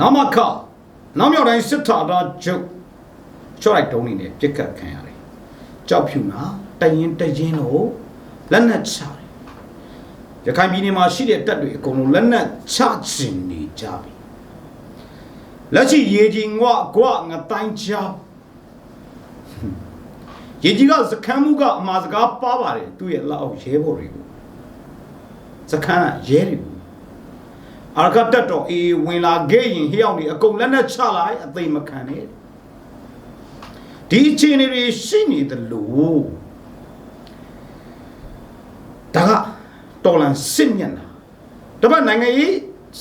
နမခနောက်မြောက်တိုင်းစစ်ထာတာကျုပ်ချော့လိုက်တုံးနေနဲ့ပြစ်ခတ်ခံရတယ်ကြောက်ဖြူနာတရင်တရင်လို့လက်နက်ချတယ်ရခိုင်ပြည်နယ်မှာရှိတဲ့တပ်တွေအကုန်လုံးလက်နက်ချချင်နေကြပြီလက်ရှိရေကြီးငွကွငတိုင်းချောင်းရေကြီးကစခန်းမှုကအမှားစကားပါပါတယ်သူ့ရဲ့လက်အောက်ရဲဘော်တွေကိုစခန်းကရဲတွေကို အာရကတက်တော်အေးဝင်လာခဲ့ရင်ဟိရောက်နေအကုန်လက်နက်ချလိုက်အသိမခံနဲ့ဒီအခြေအနေတွေရှိနေတယ်လို့ဒါကတော်လန်စစ်မျက်နှာတပတ်နိုင်ငံရေး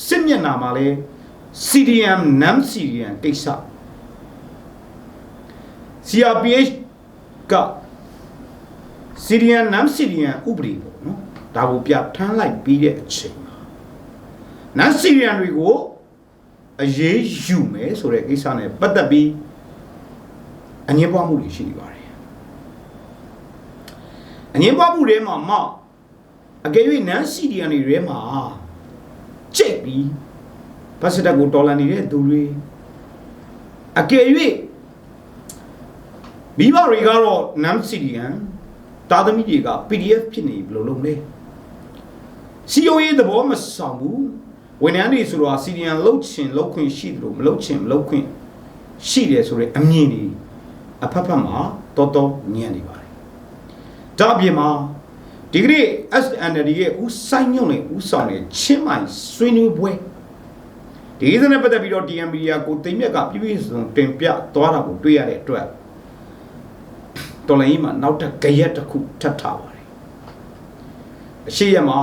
စစ်မျက်နှာမှာလဲ CDM NAM CDM ကိစ္စ CRPH က CDM NAM CDM ဥပဒေပေါ့နော်ဒါကိုပြဋ္ဌာန်းလိုက်ပြီးတဲ့အချိန် မှာ NAM CDM တွေကိုအရေးယူမယ်ဆိုတဲ့ကိစ္စနဲ့ပတ်သက်ပြီးအငြင်းပွားမှုတွေရှိနေပါတယ်အငြင်းပွားမှုတွေမှာမှအကယ်၍ NAM CDM တွေထဲမှာကျက်ပြီးဘတ်စတက်ကိုတော်လန်နေတဲ့သူတွေအကယ်၍မိဘတွေကတော့ NAM CDM တာသမီတွေက PDF ဖြစ်နေဘယ်လိုလုပ်လဲ COA သဘောမဆောင်ဘူး ဝန်ထမ်းတွေဆိုတော့ CDM လုတ်ချင်လုတ်ခွင့်ရှိတယ်လို့မလုတ်ချင်မလုတ်ခွင့်ရှိတယ်ဆိုတဲ့အမြင်တွေအဖက်ဖက်မှာတော်တော်ညံ့နေပါတယ်ဒါအပြင်မှာဒီကနေ့ SND ရဲ့ဦးဆိုင်ညုံနဲ့ဦးဆောင်တဲ့ချင်းမိုင်ဆွေးနွေးပွဲဒီစနဲ့ပတ်သက်ပြီးတော့ TM Media ကိုတိမ်မြက်ကပြပြစုံတင်ပြသွားတာကိုတွေ့ရတဲ့အတွက်တော်လိုင်းကြီးမှာနောက်ထပ်ကြရက်တစ်ခုထပ်ထားပါတယ်အရှိရမှာ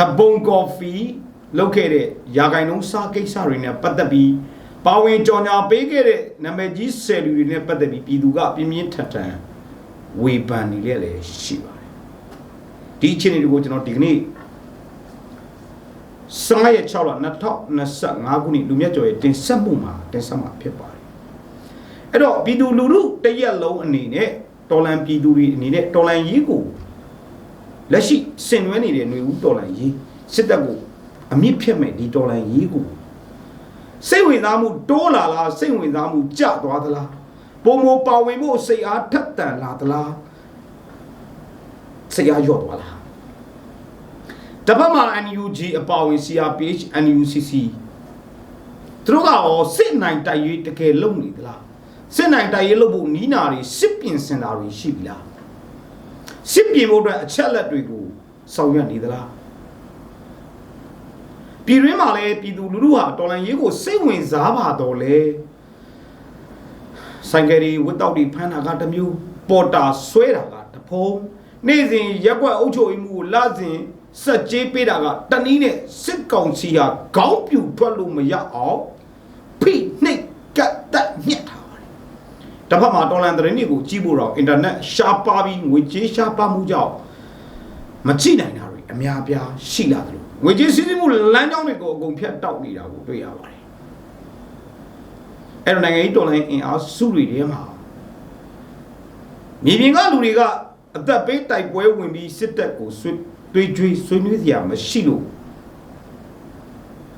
တပုံကော်ဖီလောက်ခဲ့တဲ့ရာဂိုင်နှုန်းစားကိစ္စတွေနဲ့ပတ်သက်ပြီးပါဝင်ကြော်ညာပေးခဲ့တဲ့နာမည်ကြီးဆယ်လူတွေနဲ့ပတ်သက်ပြီးပြည်သူကပြင်းပြင်းထန်ထန်ဝေဖန်နေလေလေရှိပါတယ်ဒီအခြေအနေတွေကိုကျွန်တော်ဒီကနေ့15ရက်6လ2025ခုနှစ်လူမြတ်ကျော်ရဲ့တင်ဆက်မှုမှာတင်ဆက်မှာဖြစ်ပါတယ်အဲ့တော့ပြည်သူလူထုတရက်လုံးအနေနဲ့တော်လန်ပြည်သူတွေအနေနဲ့တော်လန်ရေးကို လက်ရှိဆင်နွှဲနေတဲ့ຫນွေဦးတော်လန်ရေးစစ်တပ်ကိုအမြင့်ဖြတ်မဲ့ဒီတော်လန်ရေးကိုစိတ်ဝင်စားမှုတိုးလာလားစိတ်ဝင်စားမှုကျသွားသလားပုံမပါဝင်ဖို့စိတ်အားထက်တန်လာသလားစိတ်အားလျော့သွားလားတပတ်မှာ NUG အပါဝင် CRPH NUCC သူတို့ကရောစစ်နိုင်တိုက်ရေးတကယ်လုပ်နေသလားစစ်နိုင်တိုက်ရေးလုပ်ဖို့နီးနာတွေစစ်ပြင်စင်တာတွေရှိပြီလား စစ်ပြင်ဖို့အတွက်အချက်လက်တွေကိုဆောင်ရွက်နေသလားပြည်ရင်းမှာလည်းပြည်သူလူထုဟာတော်လန်ရေးကိုစိတ်ဝင်စားပါတော့လေဆိုင်ကယ်တွေဝတ်တောက်တွေဖမ်းတာကတစ်မျိုးပေါ်တာဆွဲတာကတစ်ဖုံးနေ့စဉ်ရက်ွက်အုပ်ချုပ်ရေးမှုကိုလစဉ်စက်ကြေးပေးတာကတနည်းနဲ့စစ်ကောင်စီဟာခေါင်းပြူထွက်လို့မရအောင်ဖိနှိပ်ကတ်တက်ညက်ထားပါတယ် တစ်ဖက်မှာတော်လန်သတင်းတွေကိုကြည့်ဖို့တော့အင်တာနက်ရှားပါပြီးငွေကြေးရှားပါမှုကြောင့်မကြည့်နိုင်တာတွေအများပြားရှိလာတယ်လို့ငွေကြေးစည်းစိမ်မှုလမ်းကြောင်းတွေကိုအကုန်ဖြတ်တောက်နေတာကိုတွေ့ရပါတယ်အဲ့တော့နိုင်ငံရေးတော်လှန်ရေးအင်အားစုတွေထဲမှာမြေပြင်ကလူတွေကအသက်ပေးတိုက်ပွဲဝင်ပြီးစစ်တပ်ကိုဆွေးတွေးကြွေးဆွေးနွေးစရာမရှိလို့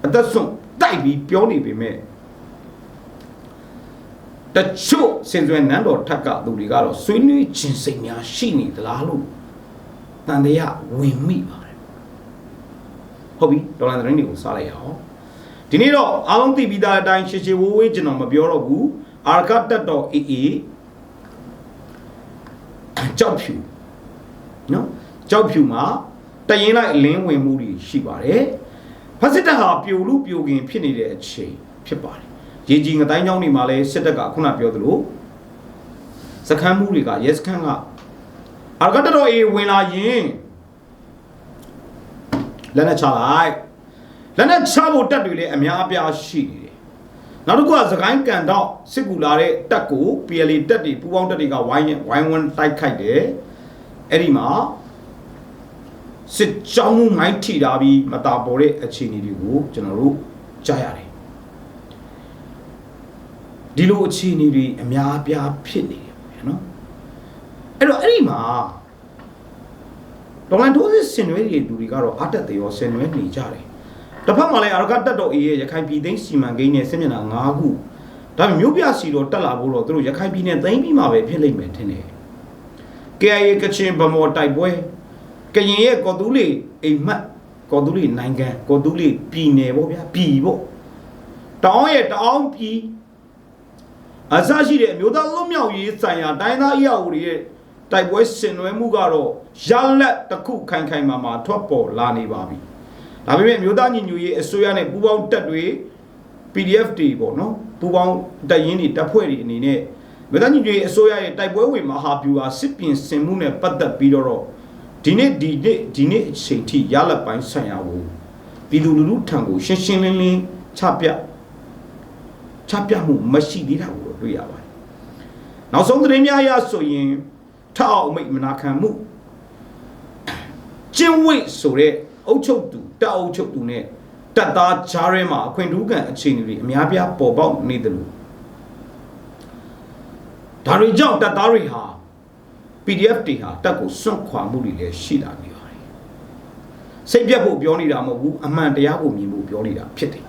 အသက်ဆုံးတိုက်ပြီးပြောနေပေမဲ့ တချို့စင်စွဲနန်းတော်ထက်ကသူတွေကတော့ဆွေးနွေးခြင်းစိတ်များရှိနေသလားလို့တန်တရားဝင်မိပါတယ်ဟုတ်ပြီဒေါ်လာသတင်းတွေကိုစားလိုက်ရအောင်ဒီနေ့တော့အားလုံးသိပြီးသားအတိုင်းရှေရှေဝိုးဝေးကျွန်တော်မပြောတော့ဘူးအာရကတက်တော်အေးအေးကြောက်ဖြူနော်ကြောက်ဖြူမှာတရင်လိုက်အလင်းဝင်မှုတွေရှိပါတယ်ဖက်စစ်တပ်ဟာပြိုလူပြိုခင်ဖြစ်နေတဲ့အချိန်ဖြစ်ပါတယ် ရေကြီးငတိုင်းချောင်းတွေမှာလည်းစစ်တပ်ကခုနပြောသလိုစခန်းမှုတွေကရဲစခန်းကအာရကတက်တော်အေးဝင်လာရင်လက်နဲ့ချလိုက်လက်နဲ့ချဖို့တက်တွေလည်းအများအပြားရှိနေတယ်နောက်တစ်ခုကသခိုင်းကန်တော့စစ်ကူလာတဲ့တက်ကို PLA တက်တွေပူပေါင်းတက်တွေကဝိုင်းဝိုင်းဝန်းတိုက်ခိုက်တယ်အဲ့ဒီမှာစစ်ကြောင်းမှုမိုင်းထိတာပြီးမတာပေါ်တဲ့အခြေအနေတွေကိုကျွန်တော်တို့ကြားရတယ် ဒီလိုအခြေအနေတွေအများအပြားဖြစ်နေတယ်ပေါ့နော်အဲ့တော့အဲ့ဒီမှာဒေါ်လန်တိုးစစ်ဆင်နွှဲတွေလူတွေကတော့အတက်သေးရောဆင်နွှဲနေကြတယ်တစ်ဖက်မှာလည်းအရကတက်တော်အေးရဲ့ရခိုင်ပြည်သိမ်းစီမံကိန်းနဲ့စစ်မျက်နှာ၅ခုဒါပေမဲ့မြို့ပြစီတော့တက်လာဖို့တော့သူတို့ရခိုင်ပြည်နယ်သိမ်းပြီးမှပဲဖြစ်လိမ့်မယ်ထင်တယ် KIA ကချင်ဗမော်တိုက်ပွဲကရင်ရဲ့ကော်တူးလေးအိမ်မက်ကော်တူးလေးနိုင်ငံကော်တူးလေးပြည်နယ်ပေါ့ဗျာပြည်ပေါ့တောင်းရဲ့တောင်းပြည် အစရှိတဲ့အမျိုးသားလွတ်မြောက်ရေးဆိုင်ရာတိုင်းသားအရာဝတွေရဲ့တိုက်ပွဲဆင်နွှဲမှုကတော့ရလက်တစ်ခုခိုင်ခိုင်မာမာထွက်ပေါ်လာနေပါပြီဒါပေမဲ့အမျိုးသားညီညွတ်ရေးအစိုးရနဲ့ပူးပေါင်းတပ်တွေ PDF တွေပေါ့နော်ပူပေါင်းတပ်ရင်းတွေတပ်ဖွဲ့တွေအနေနဲ့မြေသားညီညွတ်ရေးအစိုးရရဲ့တိုက်ပွဲဝင်မဟာဗျူဟာစစ်ပြင်ဆင်မှုနဲ့ပတ်သက်ပြီးတော့ဒီနေ့ဒီနေ့ဒီနေ့အချိန်ထိရလက်ပိုင်းဆိုင်ရာကိုပြည်သူလူထုထံကိုရှင်းရှင်းလင်းလင်းချပြချပြမှုမရှိသေးတာကို တွေ့ရပါတယ်နောက်ဆုံးသတင်းများအရဆိုရင်ထောက်အမိတ်မနာခံမှုကျင်းဝိတ်ဆိုတဲ့အုပ်ချုပ်သူတပ်အုပ်ချုပ်သူနဲ့တပ်သားကြားထဲမှာအခွင့်ထူးခံအခြေအနေတွေအများပြားပေါ်ပေါက်နေတယ်လို့ဒါတွေကြောင့်တပ်သားတွေဟာ PDF တွေဟာတပ်ကိုစွန့်ခွာမှုတွေလည်းရှိလာနေပါတယ်စိတ်ပြတ်ဖို့ပြောနေတာမဟုတ်ဘူးအမှန်တရားကိုမြင်ဖို့ပြောနေတာဖြစ်တယ်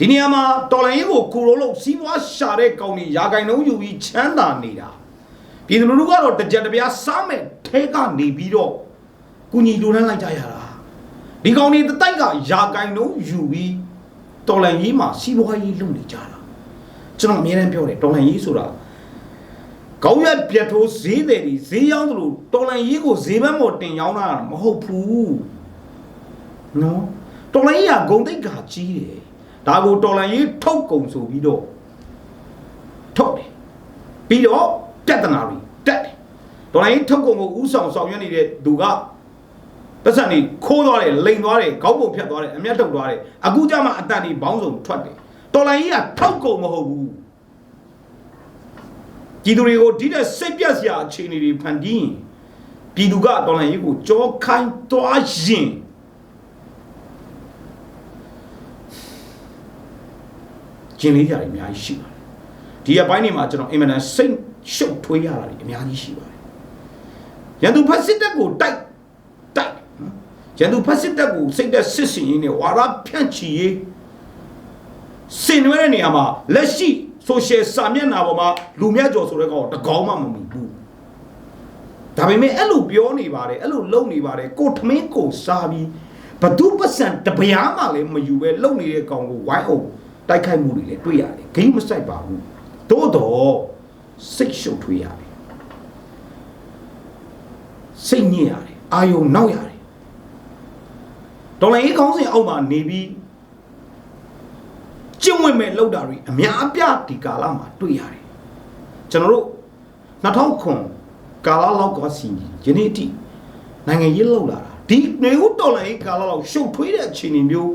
ဒီနေရာမှာတော်လိုင်းရေးကိုကူရိုးလို့စီးပွားရှာတဲ့ကောင်တွေယာကိုင်လုံးယူပြီးချမ်းသာနေတာပြည်သူလူထုကတော့တကြက်တပြားစားမဲ့ထဲကနေပြီးတော့ကုညီလူတန်းလိုက်ကြရတာဒီကောင်တွေတတိုက်ကယာကိုင်လုံးယူပြီးတော်လိုင်းရေးမှာစီးပွားရေးလုပ်နေကြတာကျွန်တော်အမြဲတမ်းပြောတယ်တော်လိုင်းရေးဆိုတာကောင်းရက်ပြတ်ထိုးဈေးတယ်ဒီဈေးရောက်သလိုတော်လန်ရေးကိုဈေးဘက်မော်တင်ရောက်တာမဟုတ်ဘူးနော်တော်လန်ရေးကဂုံတိတ်ကကြီးတယ် ဒါကိုတော်လန်ရေးထုတ်ကုန်ဆိုပြီးတော့ထုတ်တယ်ပြီးတော့ပြဿနာတွေတက်တယ်တော်လန်ရေးထုတ်ကုန်ကိုဥဆောင်ဆောင်ရွက်နေတဲ့သူကပတ်စံနေခိုးသွားတယ်လိန်သွားတယ်ခေါင်းပုံဖြတ်သွားတယ်အမျက်ထုတ်သွားတယ်အခုကျမှအတန်ဒီဘောင်းစုံထွက်တယ်တော်လန်ရေးကထုတ်ကုန်မဟုတ်ဘူးပြည်သူတွေကိုဒီတဲ့စိတ်ပြက်စရာအခြေအနေတွေဖန်တီးရင်ပြည်သူကတော်လှန်ရေးကိုကြောခိုင်းသွားရင် ကျင်လေးကြတယ်အများကြီးရှိပါတယ်ဒီအပိုင်းတွေမှာကျွန်တော်အင်မတန်စိတ်ရှုပ်ထွေးရတာတွေအများကြီးရှိပါတယ်ရန်သူဖက်စစ်တပ်ကိုတိုက်တိုက်နော်ရန်သူဖက်စစ်တပ်ကိုစိတ်သက်စစ်စင်ရင်းနဲ့ဝါရဖြန့်ချီရေးစင်နွှဲတဲ့နေရာမှာလက်ရှိ social စာမျက်နှာပေါ်မှာလူမြတ်ကျော်ဆိုတဲ့ကောင်တကောင်းမှမမီဘူးဒါပေမဲ့အဲ့လိုပြောနေပါတယ်အဲ့လိုလုပ်နေပါတယ်ကိုထမင်းကိုစားပြီးဘသူပစံတပရားမှလည်းမယူပဲလုပ်နေတဲ့ကောင်ကိုဝိုင်းအောင် တိုက်ခိုက်မှုတွေလည်းတွေ့ရတယ်ဂိမ်းမဆိုင်ပါဘူးသို့တော့စိတ်ရှုပ်ထွေးရတယ်စိတ်ညစ်ရတယ်အာယုံနောက်ရတယ်တော်လည်းကောင်းစဉ်အောက်မှာနေပြီးကျင့်ဝင်မဲ့လောက်တာတွေအများအပြားဒီကာလမှာတွေ့ရတယ်ကျွန်တော်တို့2000ခွန်ကာလလောက်ကစီယနေ့အထိနိုင်ငံရေးလောက်လာတာဒီနေဦးတော်လိုင်းကာလလောက်ရှုပ်ထွေးတဲ့အခြေအနေမျိုး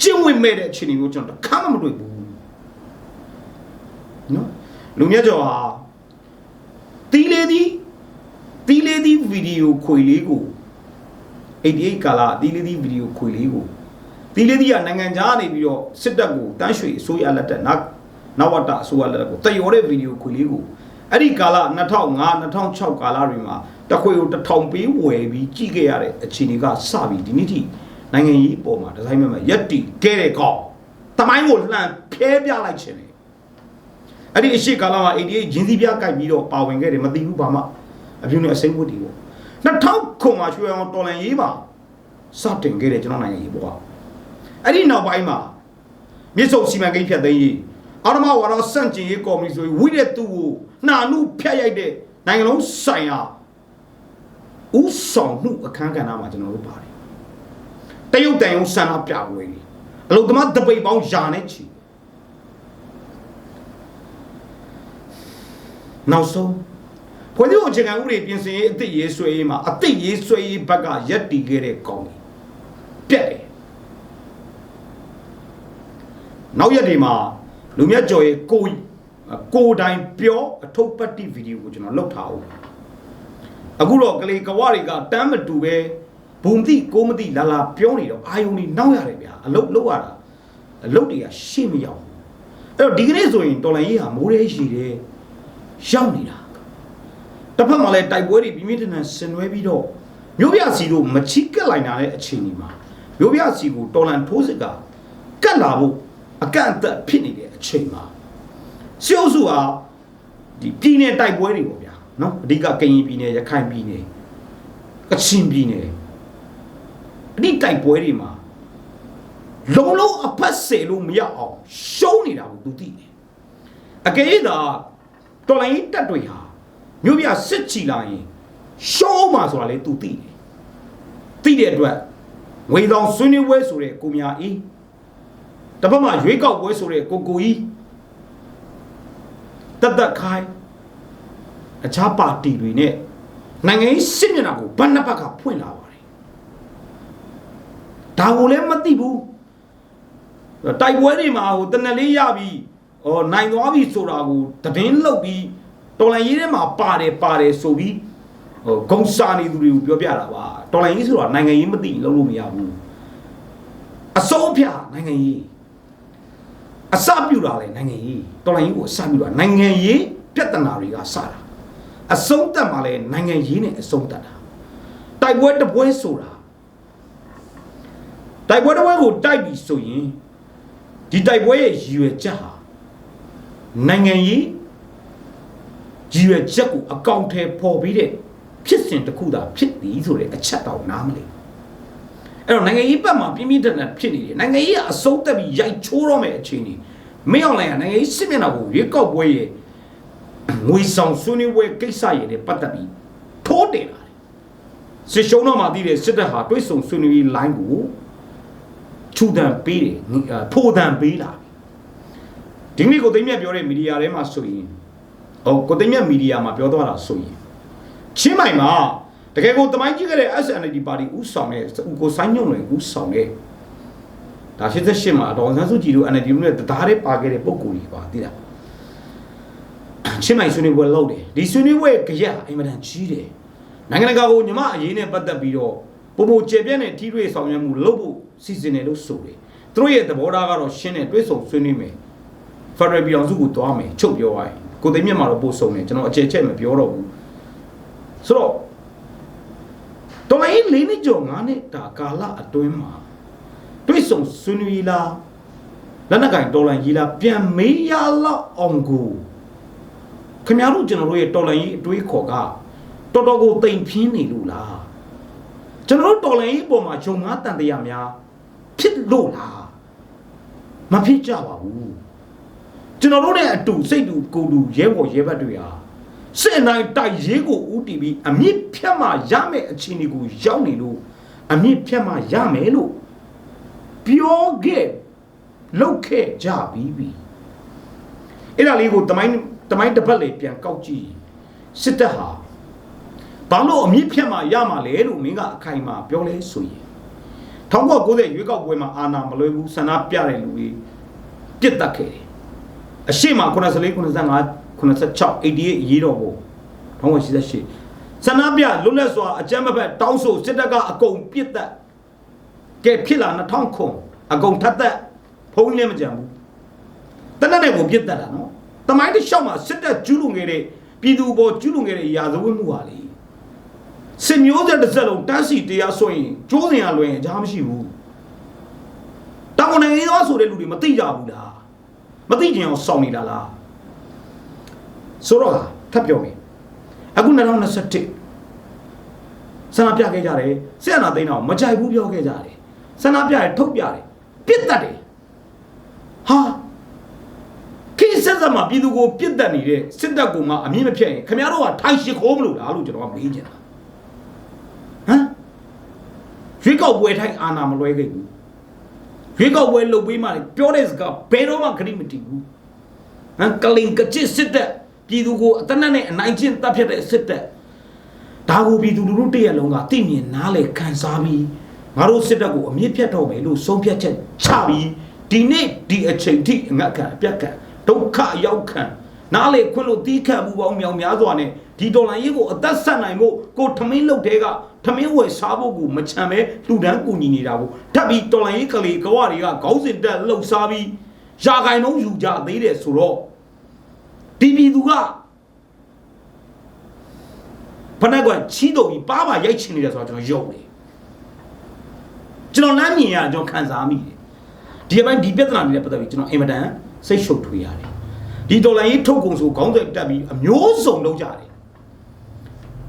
ကျင့်ဝင်မဲ့တဲ့အခြေအနေမျိုးကျွန်တော်တစ်ခါမှမတွေ့ဘူးနော်လူမြတ်ကျော်ဟာတီးလေးသည်တီးလေးသည်ဗီဒီယိုခွေလေးကို88ကာလတီးလေးသည်ဗီဒီယိုခွေလေးကိုဒီလေးဒီကနိုင်ငံခြားနေပြီးတော့စစ်တပ်ကိုတန်းရွှေအစိုးရလက်ထက်နောက်နဝတအစိုးရလက်ထက်ကိုတယောတဲ့ဗီဒီယိုခွေလေးကိုအဲ့ဒီကာလ2005 2006ကာလတွေမှာတခွေကိုတစ်ထောင်ပေးဝယ်ပြီးကြည့်ခဲ့ရတဲ့အခြေအနေကစပြီးဒီနေ့ထိ နိုင်ငံရေးအပေါ်မှာဒီဇိုင်းမဲ့မှာရက်တီကဲတဲ့ကောင်တမိုင်းကိုလှန်ဖျဲပြလိုက်ခြင်းလေအဲ့ဒီအရှိကာလမှာ88ဂျင်းစည်းပြကိုက်ပြီးတော့ပါဝင်ခဲ့တယ်မသိဘူးဘာမှအပြုံးနဲ့အစိမ့်ဝတ်တီပေါ့2000ခုမှာရွှေအောင်တော်လန်ရေးပါစတင်ခဲ့တယ်ကျွန်တော်နိုင်ငံရေးပေါ့အဲ့ဒီနောက်ပိုင်းမှာမြစ်စုံစီမံကိန်းဖြတ်သိမ်းရေးအာရမဝါဒစန့်ကျင်ရေးကော်မတီဆိုပြီးဝိတဲ့သူကိုနှာနုဖြတ်ရိုက်တဲ့နိုင်ငံလုံးဆိုင်ရာဥဆောင်မှုအခန်းကဏ္ဍမှာကျွန်တော်တို့ပါတယ် တရုတ်တန်ရုံဆန္ဒပြပွဲတွေအလုသမားတပိတ်ပေါင်းယာနဲ့ချီနောက်ဆုံးဖွဲ့စည်းပုံအခြေခံဥပဒေပြင်ဆင်ရေးအသစ်ရေးဆွဲရေးမှာအသစ်ရေးဆွဲရေးဘက်ကရက်တီခဲ့တဲ့ကောင်းတယ်ပြက်တယ်နောက်ရက်တွေမှာလူမြတ်ကျော်ရဲ့ကိုကိုတိုင်ပြောအထုပ်ပတ်တိဗီဒီယိုကိုကျွန်တော်လုပ်ထားအောင်အခုတော့ကလေးကဝတွေကတမ်းမတူပဲ ဘုံတိကိုမတိလာလာပြောနေတော့အာယုန်ကြီးနောက်ရတယ်ဗျာအလုတ်လောက်ရတာအလုတ်တွေကရှေ့မရောက်ဘူးအဲ့တော့ဒီကနေ့ဆိုရင်တော်လိုင်းကြီးဟာမိုးရဲရှိတယ်ရောက်နေတာတစ်ဖက်မှာလည်းတိုက်ပွဲတွေပြင်းပြင်းထန်ထန်ဆင်နွှဲပြီးတော့မျိုးပြစီတို့မချိကက်လိုက်တာတဲ့အခြေအနေမှာမျိုးပြစီကိုတော်လန်ထိုးစစ်ကကတ်လာဖို့အကန့်အသတ်ဖြစ်နေတဲ့အချိန်မှာစီအုပ်စုဟာဒီပြည်နယ်တိုက်ပွဲတွေပေါ့ဗျာနော်အဓိကကရင်ပြည်နယ်ရခိုင်ပြည်နယ်ကချင်ပြည်နယ် အဓိတိုက်ပွဲတွေမှာလုံးလုံးအဖက်စေလို့မရအောင်ရှုံးနေတာကိုသူသိတယ်အကယ်၍သာတော်လိုင်းတက်တွေဟာမြို့ပြစစ်ချီလာရင်ရှုံးမှာဆိုတာလေသူသိတယ်သိတဲ့အတွက်ငွေဆောင်ဆွေးနွေးပွဲဆိုတဲ့ကိုမြအေးတစ်ဖက်မှာရွေးကောက်ပွဲဆိုတဲ့ကိုကိုကြီးတတ်တတ်ခိုင်းအခြားပါတီတွေနဲ့နိုင်ငံရေးစစ်မျက်နှာကိုဘဏ္ဍဘက်ကဖွင့်လာပါတယ် ဒါကိုလည်းမသိဘူးတိုက်ပွဲတွေမှာဟိုတနက်လေးရပြီးဟောနိုင်သွားပြီဆိုတာကိုတည်င်းလုတ်ပြီးတော်လိုင်းရေးထဲမှာပါတယ်ပါတယ်ဆိုပြီးဟိုဂုံစာနေသူတွေကိုပြောပြတာပါတော်လိုင်းရေးဆိုတာနိုင်ငံရေးမသိလုံးလို့မရဘူးအစိုးဖြာနိုင်ငံရေးအစပြုတာလေနိုင်ငံရေးတော်လိုင်းရေးကိုအစပြုတာနိုင်ငံရေးပြဿနာတွေကစတာအဆုံးသတ်မှာလဲနိုင်ငံရေးနဲ့အဆုံးသတ်တာတိုက်ပွဲတစ်ပွဲဆိုတာ တိုက်ပွဲတစ်ပွဲကိုတိုက်ပြီဆိုရင်ဒီတိုက်ပွဲရဲ့ရည်ရွယ်ချက်ဟာနိုင်ငံရေးရည်ရွယ်ချက်ကိုအကောင့်ထဲပေါ်ပြီးတဲ့ဖြစ်စဉ်တစ်ခုသာဖြစ်သည်ဆိုတဲ့အချက်တော့နားမလဲအဲ့တော့နိုင်ငံရေးဘက်မှာပြင်းပြင်းထန်ထန်ဖြစ်နေတယ်နိုင်ငံရေးကအဆုံးသက်ပြီးရိုက်ချိုးတော့မယ့်အခြေအနေမင်းအောင်လိုင်ကနိုင်ငံရေးစစ်မျက်နှာကိုရွေးကောက်ပွဲရဲ့ငွေဆောင်ဆွေးနွေးပွဲကိစ္စရဲ့နဲ့ပတ်သက်ပြီးထိုးတင်လာတယ်စစ်ရှုံးတော့မှသိတယ်စစ်တပ်ဟာတွိတ်ဆုံဆွေးနွေးရေး line ကို ခြူတံပေးတယ်ဖိုတံပေးလာဒီနေ့ကိုသိမ်းမြတ်ပြောတဲ့မီဒီယာထဲမှာဆိုရင်ဟိုကိုသိမ်းမြတ်မီဒီယာမှာပြောသွားတာဆိုရင်ချင်းမိုင်မှာတကယ်ကိုတမိုင်းကြီးခဲ့တဲ့ SNLD ပါတီဥဆောင်တဲ့ဦးကိုဆိုင်ညုံလွင်ဥဆောင်တဲ့ဒါ88မှာဒေါ်ဆန်းစုကြည်တို့ NLD တို့နဲ့တရားရဲပါခဲ့တဲ့ပုံကိုကြီးပါသိလားချင်းမိုင်ဆွေးနွေးပွဲလုပ်တယ်ဒီဆွေးနွေးပွဲကြရအင်မတန်ကြီးတယ်နိုင်ငံတကာကိုညီမအရေးနဲ့ပတ်သက်ပြီးတော့ ပုံပုံကျေပြန့်တဲ့ထိတွေ့ဆောင်ရွက်မှုလုပ်ဖို့စီစဉ်တယ်လို့ဆိုတယ်သူတို့ရဲ့သဘောထားကတော့ရှင်းတယ်တွဲဆုံဆွေးနွေးမယ်ဖက်ဒရယ်ပြည်အောင်စုကိုတွားမယ်ချုပ်ပြောသွားရင်ကိုသိမ်းမြတ်မှာတော့ပို့ဆုံးတယ်ကျွန်တော်အခြေချက်မပြောတော့ဘူးဆိုတော့တော်လိုင်းလေးနှစ်ကျော်ငါးနှစ်တာကာလအတွင်းမှာတွဲဆုံဆွေးနွေးလာလက်နက်ကင်တော်လိုင်းကြီးလာပြန်မေးရလောက်အောင်ကိုခင်ဗျားတို့ကျွန်တော်တို့ရဲ့တော်လိုင်းကြီးအတွေးခေါ်ကတော်တော်ကိုတိမ်ဖြင်းနေလို့လား ကျွန်တော်တို့တော်လိုင်းကြီးပုံမှာဂျုံငါတန်တရားများဖြစ်လို့လားမဖြစ်ကြပါဘူးကျွန်တော်တို့နဲ့အတူစိတ်တူကိုယ်တူရဲဘော်ရဲဘက်တွေဟာစစ်နိုင်တိုက်ရေးကိုဥတီပြီးအမြင့်ဖြတ်မှရမယ်အခြေအနေကိုရောက်နေလို့အမြင့်ဖြတ်မှရမယ်လို့ပြောခဲ့လောက်ခဲ့ကြပြီးပြီအဲ့ဒါလေးကိုတမိုင်းတမိုင်းတစ်ပတ်လေပြန်ကောက်ကြည့်စစ်တပ်ဟာ ဘာလို့အမြင့်ဖြတ်မှရမှာလဲလို့မင်းကအခိုင်အမာပြောလဲဆိုရင်1990ရွေးကောက်ပွဲမှာအာဏာမလွဲဘူးဆန္ဒပြတဲ့လူတွေပြစ်တက်ခဲ့တယ်အရှိမ94 95 86 88အရေးတော်ပုံ1988ဆန္ဒပြလွတ်လပ်စွာအကြမ်းမဖက်တောင်းဆိုစစ်တပ်ကအကုန်ပြစ်တက်ကဲဖြစ်လာ2000ခုအကုန်ထပ်သက်ဖုံးလည်းမကြံဘူးတနက်နဲ့ကိုပြစ်တက်တာနော်တမိုင်းတစ်လျှောက်မှာစစ်တပ်ကျူးလွန်ခဲ့တဲ့ပြည်သူပေါ်ကျူးလွန်ခဲ့တဲ့ရာဇဝတ်မှုဟာလေ စင်မျိုးဆက်တစ်စက်လုံးတန်းစီတရားဆိုရင်ကျိုးစင်ရလွင်အကြားမရှိဘူးတောင်နိုင်ငံရေးသွားဆိုတဲ့လူတွေမသိကြဘူးလားမသိကြအောင်စောင့်နေတာလားဆိုတော့ထပ်ပြောမယ်အခု2021ဆန္ဒပြခဲ့ကြတယ်ဆရာနာသိန်းတော့မကြိုက်ဘူးပြောခဲ့ကြတယ်ဆန္ဒပြတယ်ထုတ်ပြတယ်ပြစ်တတ်တယ်ဟာကိစ္စစမှာပြည်သူကိုပြစ်တတ်နေတဲ့စစ်တပ်ကမှအမြင့်မဖြတ်ရင်ခင်ဗျားတို့ကထိုင်ရှိခိုးမလို့လားလို့ကျွန်တော်ကမေးချင်တာဟမ် ရွေးကောက်ပွဲထိုင်အာဏာမလွဲခဲ့ဘူးရွေးကောက်ပွဲလုပ်ပေးမှပြောတဲ့စကားဘယ်တော့မှခရီးမတည်ဘူးဟမ်ကလင်ကချစ်စစ်တပ်ပြည်သူကိုအတနက်နဲ့အနိုင်ကျင့်တပ်ဖြတ်တဲ့စစ်တပ်ဒါကိုပြည်သူလူထုတရက်လုံးကသိမြင်နားလေခံစားပြီးငါတို့စစ်တပ်ကိုအမြင့်ဖြတ်တော့မယ်လို့ဆုံးဖြတ်ချက်ချပြီးဒီနေ့ဒီအချိန်ထိအငတ်ခံအပြတ်ခံဒုက္ခရောက်ခံနားလေခွင့်လို့တီးခတ်မှုပေါင်းမြောင်များစွာနဲ့ ဒီဒေါ်လာရေးကိုအသက်ဆက်နိုင်ဖို့ကိုထမင်းလုတ်တဲ့ကထမင်းဝယ်စားဖို့ကိုမချမ်းပဲလှူဒန်းကူညီနေတာကိုထပ်ပြီးဒေါ်လာရေးကလေးကဝတွေကခေါင်းစဉ်တက်လှုပ်ရှားပြီးရာဂိုင်လုံးယူကြသေးတယ်ဆိုတော့ဒီပြည်သူကဖနက်ကချီးတော်ပြီးပါပါရိုက်ချင်နေတယ်ဆိုတော့ကျွန်တော်ယုံတယ်ကျွန်တော်လမ်းမြင်ရကျွန်တော်ခံစားမိတယ်ဒီအပိုင်းဒီပြဿနာတွေနဲ့ပတ်သက်ပြီးကျွန်တော်အင်မတန်စိတ်ရှုပ်ထွေးရတယ်ဒီဒေါ်လာရေးထုတ်ကုန်ဆိုခေါင်းဆက်တက်ပြီးအမျိုးစုံလုံးကြတယ်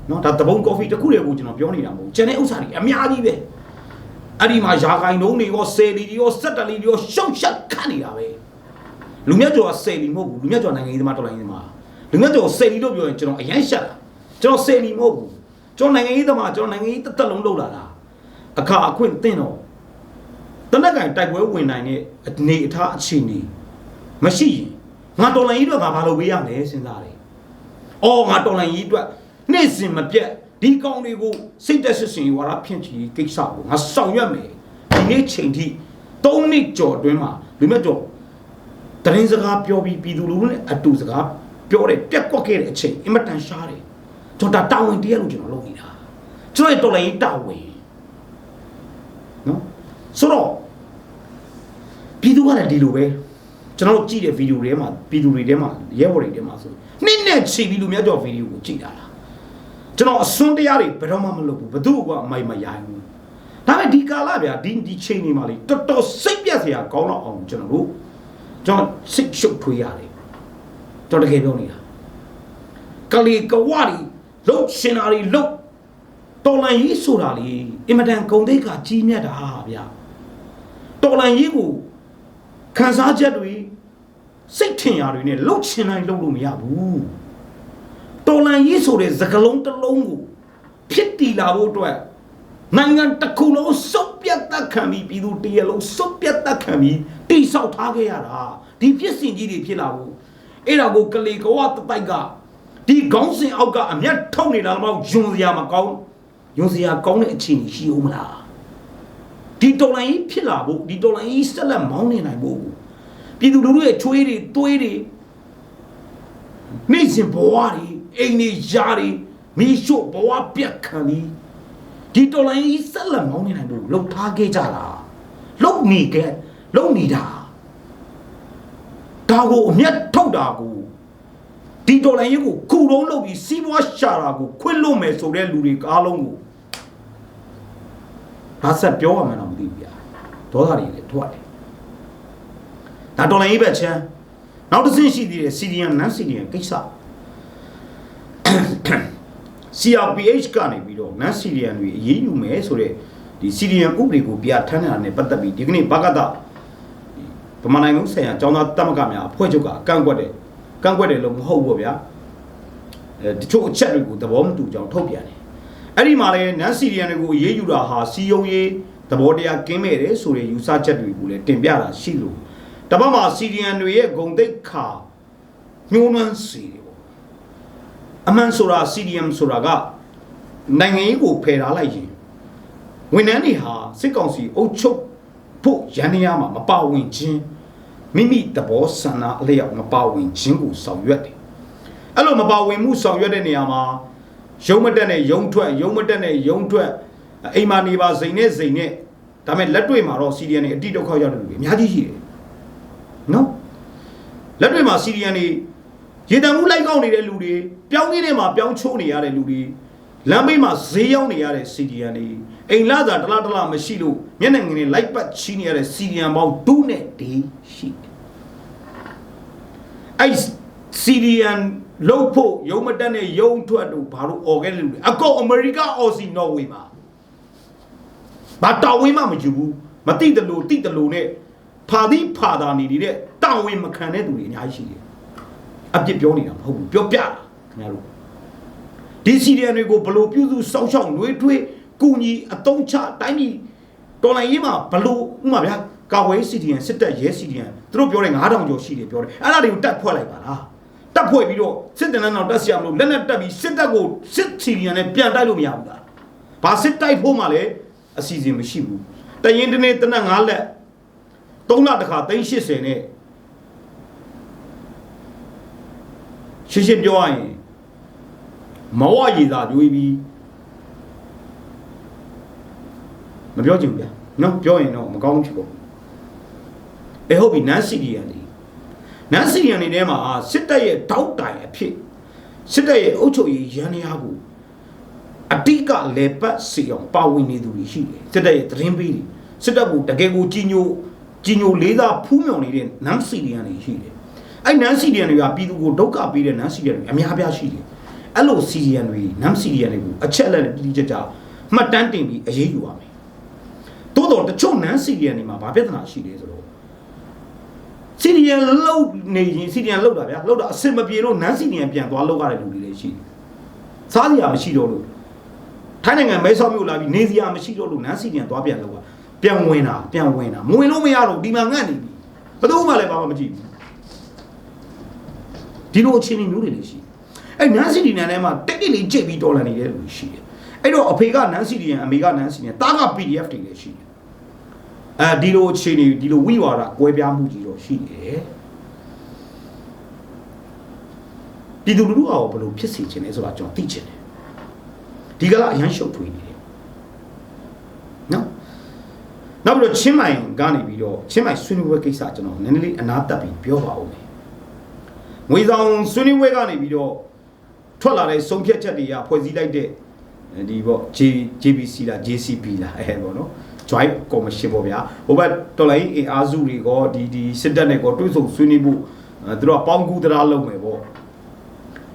နော်ဒါတပုံကော်ဖီတစ်ခုတည်းကိုကျွန်တော်ပြောနေတာမဟုတ်ဘူးကျန်တဲ့ဥစ္စာတွေအများကြီးပဲအဲ့ဒီမှာယာခိုင်တုံးတွေရောဆယ်လီတွေရောစက်တလီတွေရောရှုပ်ရှက်ခတ်နေတာပဲလူမြတ်ကျော်ကဆယ်လီမဟုတ်ဘူးလူမြတ်ကျော်နိုင်ငံရေးသမားဒေါ်လာရေးသမားလူမြတ်ကျော်ဆယ်လီလို့ပြောရင်ကျွန်တော်အရန်ရှက်တာကျွန်တော်ဆယ်လီမဟုတ်ဘူးကျွန်တော်နိုင်ငံရေးသမားကျွန်တော်နိုင်ငံရေးတစ်သက်လုံးလုပ်လာတာအခါအခွင့်သင့်တော့တနက်ကင်တိုက်ပွဲဝင်နိုင်တဲ့အနေအထားအခြေအနေမရှိရင်ငါတော်လိုင်းကြီးတော့ငါဘာလုပ်ပေးရမလဲစဉ်းစားတယ်။အော်ငါတော်လိုင်းကြီးအတွက် နေ့စဉ်မပြတ်ဒီကောင်တွေကိုစိတ်သက်စစ်စင်ဝါရဖြန့်ချီကိစ္စကိုငါဆောင်ရွက်မယ်ဒီနေ့ချိန်ထိ၃နှစ်ကျော်အတွင်းမှာလူမြတ်ကျော်တရင်စကားပြောပြီးပြည်သူလူထုနဲ့အတူစကားပြောတယ်ပြက်ကွက်ခဲ့တဲ့အချိန်အင်မတန်ရှားတယ်ကျွန်တော်ဒါတာဝန်တရားလို့ကျွန်တော်လုပ်နေတာကျွန်တော်ရဲ့တော်လိုင်းကြီးတာဝန်နော်ဆိုတော့ပြည်သူကလည်းဒီလိုပဲကျွန်တော်တို့ကြည့်တဲ့ဗီဒီယိုတွေထဲမှာပြည်သူတွေထဲမှာရဲဘော်တွေထဲမှာဆိုနှစ်နဲ့ချီပြီးလူများကြော်ဗီဒီယိုကိုကြည့်တာလား ကျွန်တော်အစွန်းတရားတွေဘယ်တော့မှမလုပ်ဘူးဘသူ့ကအမိုက်မရိုင်းဘူးဒါပေမဲ့ဒီကာလဗျာဒီဒီချိန်နေမှာလေတော်တော်စိတ်ပြက်စရာကောင်းတော့အောင်ကျွန်တော်တို့ကျွန်တော်စိတ်ရှုပ်ထွေးရတယ်ကျွန်တော်တကယ်ပြောနေတာကလေးကဝရီလှုပ်ရှင်နာရီလှုပ်တော်လန်ကြီးဆိုတာလေအင်မတန်ဂုံတိတ်ကကြီးမြတ်တာဗျာတော်လန်ရေးကိုခန်းစားချက်တွေစိတ်ထင်ရာတွေနဲ့လှုပ်ချင်တိုင်းလှုပ်လို့မရဘူး တော်လန်ရေးဆိုတဲ့သကလုံးတစ်လုံးကိုဖြစ်တည်လာဖို့အတွက်နိုင်ငံတစ်ခုလုံးစုပ်ပြတ်သက်ခံပြီးပြည်သူတရလုံးစုပ်ပြတ်သက်ခံပြီးတိဆောက်ထားခဲ့ရတာဒီဖြစ်စဉ်ကြီးတွေဖြစ်လာဖို့အဲ့ဒါကိုကလေကဝတတိုက်ကဒီခေါင်းစဉ်အောက်ကအမျက်ထုတ်နေတာတော့ယွန်စရာမကောင်းယွန်စရာကောင်းတဲ့အခြေအနေရှိဦးမလားဒီတော်လိုင်းကြီးဖြစ်လာဖို့ဒီတော်လိုင်းကြီးဆက်လက်မောင်းနေနိုင်ဖို့ပြည်သူလူထုရဲ့ချွေးတွေသွေးတွေနေစဉ်ဘဝတွေ အိမ်တွေယားတွေမိရှုဘဝပြက်ခံပြီးဒီတော်လိုင်းကြီးဆက်လက်မောင်းနေနိုင်ဖို့လှုပ်ထားခဲ့ကြတာလှုပ်နေခဲ့လှုပ်နေတာဒါကိုအမျက်ထုတ်တာကိုဒီတော်လိုင်းကြီးကိုခုတုံးလုပ်ပြီးစီးပွားရှာတာကိုခွင့်လွတ်မယ်ဆိုတဲ့လူတွေအားလုံးကိုဒါဆက်ပြောရမှန်းတော့မသိဘူးဗျာဒေါသတွေလည်းထွက်တယ်ဒါတော်လိုင်းရေးပဲချမ်းနောက်တစ်ဆင့်ရှိသေးတယ် CDN non CDN ကိစ္စ CRPH ကနေပြီးတော့ non CDN တွေအရေးယူမယ်ဆိုတော့ဒီ CDN ဥပဒေကိုပြဋ္ဌာန်းတာနဲ့ပတ်သက်ပြီးဒီကနေ့ဘဂတဗမာနိုင်ငံလုံးဆိုင်ရာကျောင်းသားတက်မကများအဖွဲ့ချုပ်ကအကန့်ကွက်တယ်ကန့်ကွက်တယ်လို့မဟုတ်ဘူးဗျာအဲတချို့အချက်တွေကိုသဘောမတူကြောင်ထုတ်ပြန်တယ်အဲ့ဒီမှာလည်းနန်စီရီယန်တွေကိုအေးအေးယူတာဟာစီယုံရေးသဘောတရားကင်းမဲ့တယ်ဆိုတဲ့ယူဆချက်တွေကိုလည်းတင်ပြတာရှိလို့တပတ်မှာစီရီယန်တွေရဲ့ဂုံတိတ်ခါညှိုးနှွမ်းစီတယ်ပေါ့ အမှန်ဆိုတာစီရီယန်ဆိုတာကနိုင်ငံရေးကိုဖယ်ထားလိုက်ရင်ဝန်ထမ်းတွေဟာစစ်ကောင်စီအုပ်ချုပ်ဖို့ရန်နေရမှာမပါဝင်ခြင်းမိမိသဘောဆန္ဒအလျောက်မပါဝင်ခြင်းကိုဆောင်ရွက်တယ်အဲ့လိုမပါဝင်မှုဆောင်ရွက်တဲ့နေရာမှာရုံးမတက်နဲ့ရုံးထွက်ရုံးမတက်နဲ့ရုံးထွက်အိမ်မာနေပါစိန်နဲ့စိန်နဲ့ဒါပေမဲ့လက်တွေ့မှာတော့စီရီယန်တွေအတိဒုက္ခရောက်တဲ့လူတွေအများကြီးရှိတယ်နော်လက်တွေ့မှာစီရီယန်တွေ ရေတံမှုလိုက်ကောက်နေတဲ့လူတွေပြောင်းနေတဲ့မှာပြောင်းချိုးနေရတဲ့လူတွေလမ်းဘေးမှာဈေးရောက်နေရတဲ့စီရီယန်တွေအိမ်လာသာတလားတလားမရှိလို့မျက်နှာငယ်နဲ့လိုက်ပတ်ချီးနေရတဲ့စီရီယန်ပေါင်းဒုနဲ့ဒီရှိတယ်အဲ့စီရီယန်လုတ်ဖို့ရုံမတက်နဲ့ရုံထွက်တို့ဘာလို့អော်ခဲ့တဲ့လူတွေအကောအမေရိကအော်စီနော်ဝေမှာဘာတာဝင်းမှမယူဘူးမတိတလို့တိတလို့နဲ့ဖာသီးဖာသာနေနေတဲ့တာဝန်မခံတဲ့သူတွေအများကြီးရှိတယ် အပြစ်ပြောနေတာမဟုတ်ဘူးပြောပြတာခင်ဗျားတို့ဒီစီရီယန်တွေကိုဘလို့ပြုစုစောင့်ရှောက်နှွေးထွေးကုညီအတုံးချတိုင်းပြည်တော်လိုင်းရေးမှာဘလို့ဥမာဗျာကာဝေးစီရီယန်စစ်တပ်ရဲစီရီယန်သူတို့ပြောတယ်9000ကျော်ရှိတယ်ပြောတယ်အဲ့ဒါတွေကိုတတ်ဖွဲ့လိုက်ပါလားတက်ဖွဲ့ပြီးတော့စစ်တပ်နဲ့တော့တက်ဆရာမလို့လက်နဲ့တက်ပြီးစစ်တပ်ကိုစစ်စီရီယန်နဲ့ပြန်တိုက်လို့မရဘူးလား။ဘာစစ်တိုက်ဖို့မှလည်းအစီအစဉ်မရှိဘူး။တရင်တနေ့တနက်၅လက်၃လတခါ380နဲ့ ရှင်းရှင်းပြောရရင်မဝရည်သာကြွေးပြီးမပြောချင်ဘူးဗျာနော်ပြောရင်တော့မကောင်းဘူးဖြစ်ကုန်အဲဟုတ်ပြီနန်းစီရီယန်ဒီနန်းစီရန်နေထဲမှာစစ်တပ်ရဲ့တောက်တိုင်အဖြစ်စစ်တပ်ရဲ့အုပ်ချုပ်ရေးရန်ရာကိုအတိကလေပတ်စီအောင်ပါဝင်နေသူတွေရှိတယ်စစ်တပ်ရဲ့သတင်းပေးတွေစစ်တပ်ကိုတကယ်ကိုကြီးညိုကြီးညိုလေးစားဖူးမြော်နေတဲ့နန်းစီဒီယန်တွေရှိတယ် အဲ့နန်းစီဒီယန်တွေကပြည်သူကိုဒုက္ခပေးတဲ့နန်းစီဒီယန်တွေအများပြားရှိတယ်အဲ့လိုစီဒီယန်တွေနန်းစီဒီယန်တွေကိုအချက်အလက်နဲ့တိတိကျကျမှတ်တမ်းတင်ပြီးအရေးယူရမယ်တိုးတော့တချို့နန်းစီဒီယန်တွေမှာဘာပြဿနာရှိလဲဆိုတော့စီဒီယန်လောက်နေရင်စီဒီယန်လောက်တာဗျာလောက်တာအစင်မပြေလို့နန်းစီဒီယန်ပြန်သွားလောက်ရတဲ့လူတွေလည်းရှိတယ်စားစရာမရှိတော့လို့ထိုင်းနိုင်ငံမဲဆောက်မြို့လာပြီးနေစရာမရှိတော့လို့နန်းစီဒီယန်သွားပြန်လောက်တာပြန်ဝင်တာပြန်ဝင်တာမဝင်လို့မရတော့ဒီမှာငတ်နေပြီဘယ်သူမှလည်းဘာမှမကြည့်ဘူး ဒီလိုအခြေအနေမျိုးတွေလည်းရှိအဲ့နန်းစီဒီယန်ထဲမှာတက်တက်လေးကြိတ်ပြီးတော်လန်နေတဲ့လူတွေရှိတယ်အဲ့တော့အဖေကနန်းစီဒီယန်အမေကနန်းစီဒီယန်တားက PDF တွေလည်းရှိတယ်အဲဒီလိုအခြေအနေဒီလိုဝိဝါဒကွဲပြားမှုကြီးတော့ရှိတယ်ပြည်သူလူထုအောင်ဘယ်လိုဖြစ်စေချင်လဲဆိုတာကျွန်တော်သိချင်တယ်ဒီကလာအရန်ရှုပ်ထွေးနေတယ်နော်နောက်ပြီးတော့ချင်းမိုင်ကနေပြီးတော့ချင်းမိုင်ဆွေးနွေးပွဲကိစ္စကျွန်တော်နည်းနည်းလေးအနာတက်ပြီးပြောပါဦးမယ် ငွေဆောင်ဆွေးနွေးပွဲကနေပြီးတော့ထွက်လာတဲ့ဆုံးဖြတ်ချက်တွေကဖွဲ့စည်းလိုက်တဲ့ဒီပေါ့ J JBC လား JCB လားအဲပေါ့နော် joint commission ပေါ့ဗျာဟိုဘက်တော်လိုင်းအင်အားစုတွေကောဒီဒီစစ်တပ်နဲ့ကောတွဲဆုံဆွေးနွေးဖို့အဲသူတို့ကပေါင်းကူးတရားလုပ်မယ်ပေါ့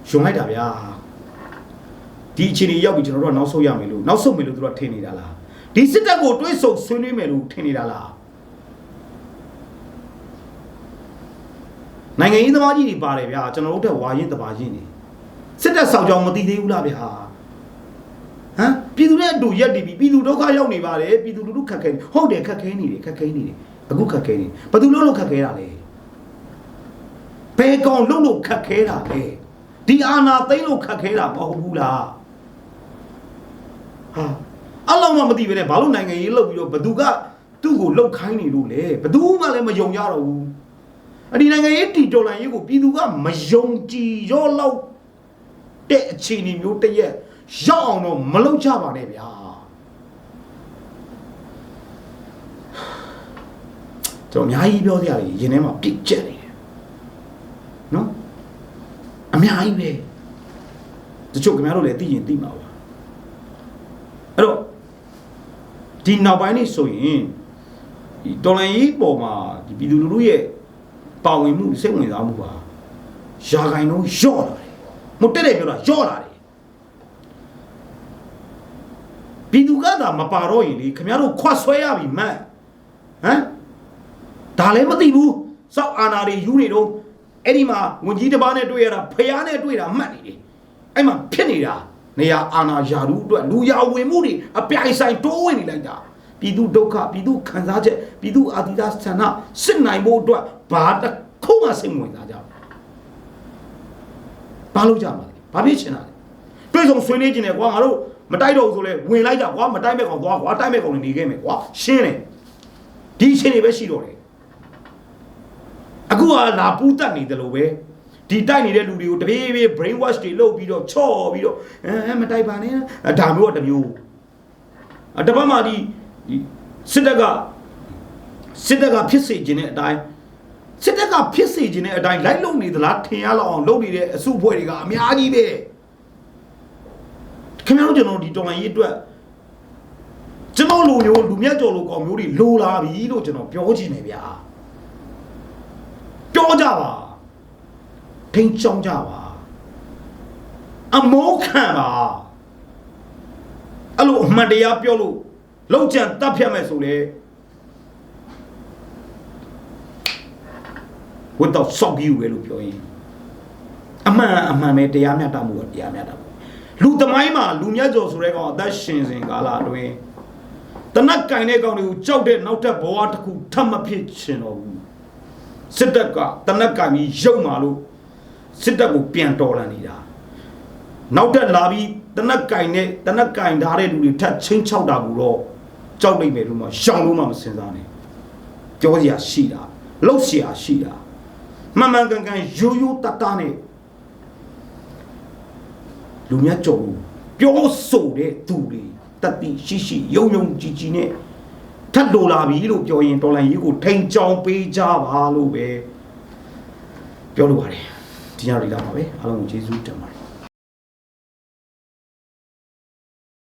ရှုံလိုက်တာဗျာဒီအချိန်ကြီးရောက်ပြီကျွန်တော်တို့ကနောက်ဆုတ်ရမယ်လို့နောက်ဆုတ်မယ်လို့သူတို့ကထင်နေတာလားဒီစစ်တပ်ကိုတွဲဆုံဆွေးနွေးမယ်လို့ထင်နေတာလား နိုင်ငံရေးသမားကြီးတွေပါတယ်ဗျာကျွန်တော်တို့တက်ဝါရင်တပါရင်နေစစ်တပ်ဆောင်ကြောင်မသိသေးဘူးလားဗျာဟမ်ပြည်သူနဲ့အတူရက်တည်ပြီးပြည်သူဒုက္ခရောက်နေပါတယ်ပြည်သူလူထုခက်ခဲနေဟုတ်တယ်ခက်ခဲနေတယ်ခက်ခဲနေတယ်အခုခက်ခဲနေဘယ်သူလို့လို့ခက်ခဲတာလဲဘယ်ကောင်လို့လို့ခက်ခဲတာလဲဒီအာနာသိမ့်လို့ခက်ခဲတာမဟုတ်ဘူးလားဟာအလောင်းမမသိပဲနဲ့ဘာလို့နိုင်ငံရေးလုပ်ပြီးတော့ဘသူကသူ့ကိုလှုပ်ခိုင်းနေလို့လဲဘသူမှလည်းမယုံကြတော့ဘူး အဒီနိုင်ငံရေးတီတော်လန်ရေးကိုပြည်သူကမယုံကြည်ရောလောက်တဲ့အခြေအနေမျိုးတရက်ရောက်အောင်တော့မလုပ်ကြပါနဲ့ဗျာကျွန်တော်အများကြီးပြောစရာတွေရင်ထဲမှာပြစ်ကျက်နေတယ်နော်အများကြီးပဲတချို့ခင်ဗျားတို့လည်းသိရင်သိမှာပါအဲ့တော့ဒီနောက်ပိုင်းနေဆိုရင်ဒီတော်လန်ရေးပေါ်မှာဒီပြည်သူလူထုရဲ့ ပါဝင်မှုစိတ်ဝင်စားမှုပါရာဂိုင်လုံးလျော့လာတယ်မတက်တယ်ပြောတာလျော့လာတယ်ပြည်သူကသာမပါတော့ရင်လေခင်ဗျားတို့ခွတ်ဆွဲရပြီမှန်ဟမ်ဒါလည်းမသိဘူးစောက်အာနာတွေယူနေတော့အဲ့ဒီမှာဝန်ကြီးတစ်ပါးနဲ့တွေ့ရတာဖျားနဲ့တွေ့တာမှတ်နေတယ်အဲ့မှာဖြစ်နေတာနေရာအာနာယာရုအတွက်လူရဝင်မှုတွေအပြိုင်ဆိုင်တိုးဝင်နေလိုက်တာ ပြည်သူဒုက္ခပြည်သူခံစားချက်ပြည်သူအာတိဒဆန္ဒစစ်နိုင်ဖို့အတွက်ဘာတစ်ခုမှစိတ်ဝင်စားကြဘူးဘာလို့ကြမှာလဲဘာဖြစ်ချင်တာလဲတွေ့ဆုံဆွေးနွေးခြင်းနဲ့ကွာငါတို့မတိုက်တော့ဘူးဆိုလဲဝင်လိုက်ကြကွာမတိုက်မဲ့ကောင်သွားကွာတိုက်မဲ့ကောင်နေခဲ့မယ်ကွာရှင်းတယ်ဒီအချိန်တွေပဲရှိတော့တယ်အခုကလာပူးတက်နေတယ်လို့ပဲဒီတိုက်နေတဲ့လူတွေကိုတပြေးပြေး brain wash တွေလုပ်ပြီးတော့ချော့ပြီးတော့အဲမတိုက်ပါနဲ့ဒါမျိုးကတမျိုးအတပတ်မှဒီ စစ်တပ်ကစစ်တပ်ကဖြစ်စေခြင်းတဲ့အတိုင်းစစ်တပ်ကဖြစ်စေခြင်းတဲ့အတိုင်းလိုက်လုံနေသလားထင်ရလောက်အောင်လုပ်နေတဲ့အစုအဖွဲ့တွေကအများကြီးပဲခင်ဗျားတို့ကျွန်တော်ဒီတော်လိုင်းရေးအတွက်ကျွန်တော်လူမျိုးလူမြတ်ကျော်လူကောင်မျိုးတွေလိုလာပြီလို့ကျွန်တော်ပြောချင်တယ်ဗျာပြောကြပါထိန်ချောင်းကြပါအမောခံပါအဲ့လိုအမှန်တရားပြောလို့ လောက်ကြံတတ်ဖြတ်မဲ့ဆိုလေဝတ်တော့စောက်ကြီးပဲလို့ပြောရင်အမှန်အမှန်ပဲတရားမျှတမှုကတရားမျှတမှုလူသမိုင်းမှာလူမြတ်ကျော်ဆိုတဲ့ကောင်အသက်ရှင်စဉ်ကာလအတွင်းတနက်ကင်တဲ့ကောင်တွေကိုကြောက်တဲ့နောက်ထပ်ဘဝတစ်ခုထပ်မဖြစ်ချင်တော့ဘူးစစ်တပ်ကတနက်ကင်ပြီးရုပ်မာလို့စစ်တပ်ကိုပြန်တော်လှန်နေတာနောက်ထပ်လာပြီးတနက်ကင်နဲ့တနက်ကင်ထားတဲ့လူတွေထပ်ချင်းချောက်တာကိုတော့ ကြောက်လိုက်မယ်လို့မှရှောင်လို့မှမစင်စားနဲ့ပြောစရာရှိတာလှုပ်စရာရှိတာမှန်မှန်ကန်ကန်ရိုးရိုးတတ်တာနဲ့လူမြတ်ကြုံပြောဆိုတဲ့သူတွေတတိရှိရှိယုံယုံကြည်ကြည်နဲ့ထပ်လိုလာပြီလို့ပြောရင်တော်လန်ကြီးကိုထိန်ချောင်းပေးကြပါလို့ပဲပြောလိုပါတယ်ဒီညလေးလာပါပဲအားလုံးကိုကျေးဇူးတင်ပါတယ်